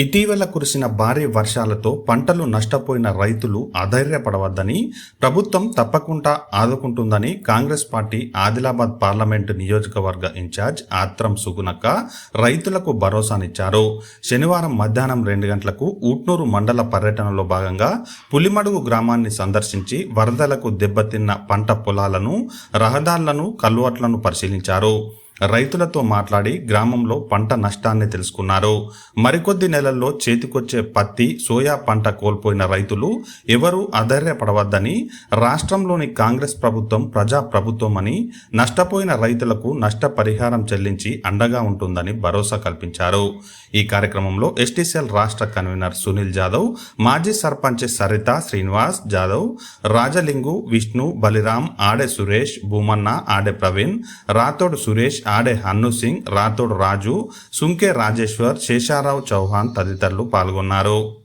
ఇటీవల కురిసిన భారీ వర్షాలతో పంటలు నష్టపోయిన రైతులు అధైర్యపడవద్దని ప్రభుత్వం తప్పకుండా ఆదుకుంటుందని కాంగ్రెస్ పార్టీ ఆదిలాబాద్ పార్లమెంటు నియోజకవర్గ ఇన్ఛార్జ్ ఆత్రం సుగునక్క రైతులకు భరోసానిచ్చారు. శనివారం మధ్యాహ్నం రెండు గంటలకు ఊట్నూరు మండల పర్యటనలో భాగంగా పులిమడుగు గ్రామాన్ని సందర్శించి వరదలకు దెబ్బతిన్న పంట పొలాలను రహదారులను కల్వర్ట్లను పరిశీలించారు. రైతులతో మాట్లాడి గ్రామంలో పంట నష్టాన్ని తెలుసుకున్నారు. మరికొద్ది నెలల్లో చేతికొచ్చే పత్తి సోయా పంట కోల్పోయిన రైతులు ఎవరూ అధైర్యపడవద్దని రాష్ట్రంలోని కాంగ్రెస్ ప్రభుత్వం ప్రజా ప్రభుత్వం అని నష్టపోయిన రైతులకు నష్టపరిహారం చెల్లించి అండగా ఉంటుందని భరోసా కల్పించారు. ఈ కార్యక్రమంలో ఎస్టీసీఎల్ రాష్ట్ర కన్వీనర్ సునీల్ జాదవ్ మాజీ సర్పంచ్ సరిత శ్రీనివాస్ జాదవ్ రాజలింగు విష్ణు బలిరామ్ ఆడే సురేష్ భూమన్న ఆడే ప్రవీణ్ రాతోడు సురేష్ ఆడే హన్ను సింగ్ రాథోడ్ రాజు సుంకే రాజేశ్వర్ శేషారావు చౌహాన్ తదితరులు పాల్గొన్నారు.